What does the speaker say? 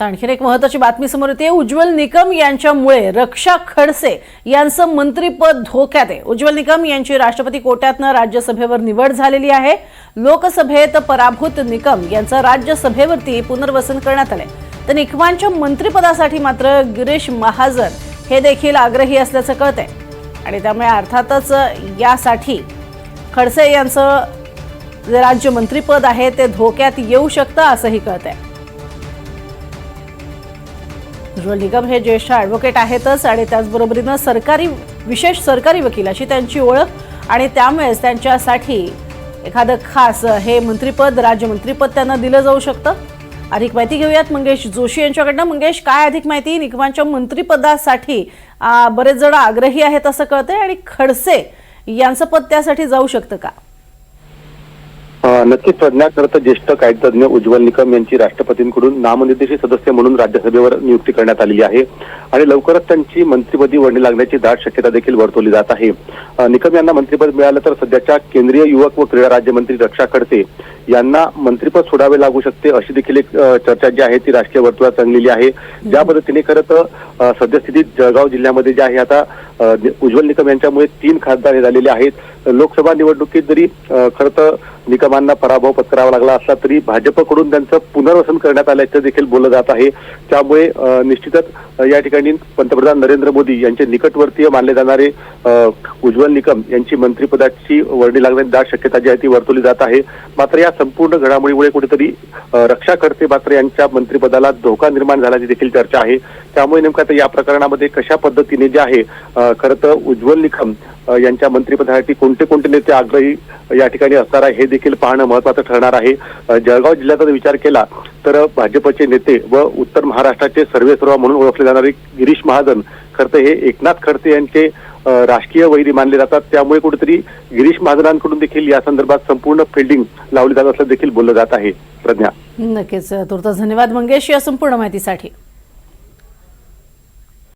आणखीन एक महत्वाची बातमी समोर येते. उज्ज्वल निकम यांच्यामुळे रक्षा खडसे यांचं मंत्रीपद धोक्यात आहे. उज्ज्वल निकम यांची राष्ट्रपती कोट्यातनं राज्यसभेवर निवड झालेली आहे. लोकसभेत पराभूत निकम यांचं राज्यसभेवरती पुनर्वसन करण्यात आलंय. तर निकमांच्या मंत्रिपदासाठी मात्र गिरीश महाजन हे देखील आग्रही असल्याचं कळतंय. आणि त्यामुळे अर्थातच यासाठी खडसे यांचं जे राज्यमंत्रीपद आहे ते धोक्यात येऊ शकतं असंही कळतंय. उज्ज्वल निगम हे ज्येष्ठ ॲडव्होकेट आहेतच आणि त्याचबरोबरीनं सरकारी विशेष सरकारी वकील अशी त्यांची ओळख आणि त्यामुळेच त्यांच्यासाठी एखादं खास हे मंत्रिपद राज्यमंत्रीपद त्यांना दिलं जाऊ शकतं. अधिक माहिती घेऊयात मंगेश जोशी यांच्याकडनं. मंगेश काय अधिक माहिती? निगमांच्या मंत्रिपदासाठी बरेच जण आग्रही आहेत असं कळतंय आणि खडसे यांचं पद त्यासाठी जाऊ शकतं का? नक्कीच प्रज्ञा ज्येष्ठ कायदतज्ञ उज्ज्वल निकम यांची राष्ट्रपतींकडून नामनिर्देशित सदस्य म्हणून राज्यसभेवर नियुक्ती करण्यात आलेली आहे. आणि लवकरच त्यांची मंत्रिपदी वर्णी लागण्याची दाट शक्यता देखील वर्तवली जात आहे. निकम यांना मंत्रिपद मिळालं तर सध्याच्या केंद्रीय युवक व क्रीडा राज्यमंत्री रक्षा खडसे यांना मंत्रिपद सोडावे लागू शकते अशी देखील एक चर्चा जी आहे ती राष्ट्रीय वर्तुळात रंगलेली आहे. ज्या पद्धतीने खरं तर सद्यस्थितीत जळगाव जिल्ह्यामध्ये जे आहे आता उज्ज्वल निकम यांच्यामुळे तीन खासदार हे झालेले आहेत. लोकसभा निवडणुकीत जरी खरं तर निकमांना पराभव पत्करावा लागला असला तरी भाजपकडून त्यांचं पुनर्वसन करण्यात आल्याचं देखील बोललं जात आहे. त्यामुळे निश्चितच या ठिकाणी पंतप्रधान नरेंद्र मोदी यांचे निकटवर्तीय मानले जाणारे उज्ज्वल निकम यांची मंत्रिपदाची वर्णी लागण्याची दाट शक्यता जी आहे ती वर्तवली जात आहे. मात्र या संपूर्ण घडामोडीमुळे कुठेतरी रक्षा करते मात्र यांच्या मंत्रिपदाला धोका निर्माण झाल्याची देखील चर्चा आहे. त्यामुळे नेमकं आता या प्रकरणामध्ये कशा पद्धतीने जे आहे खरं तर उज्ज्वल निकम यांच्या मंत्रिपदासाठी कोणते कोणते नेते आग्रही या ठिकाणी असणार आहे हे देखील पाहणं महत्वाचं ठरणार आहे. जळगाव जिल्ह्याचा जर विचार केला तर भाजपचे नेते व उत्तर महाराष्ट्राचे सर्वेसर्वा म्हणून ओळखले जाणारे गिरीश महाजन खरं तर हे एकनाथ खडसे यांचे राजकीय वैरी मानले जातात. त्यामुळे कुठेतरी गिरीश महाजनांकडून देखील या संदर्भात संपूर्ण फिल्डिंग लावली जात असल्याचं देखील बोललं जात आहे. प्रज्ञा. नक्कीच. तुर्तास धन्यवाद मंगेश या संपूर्ण माहितीसाठी.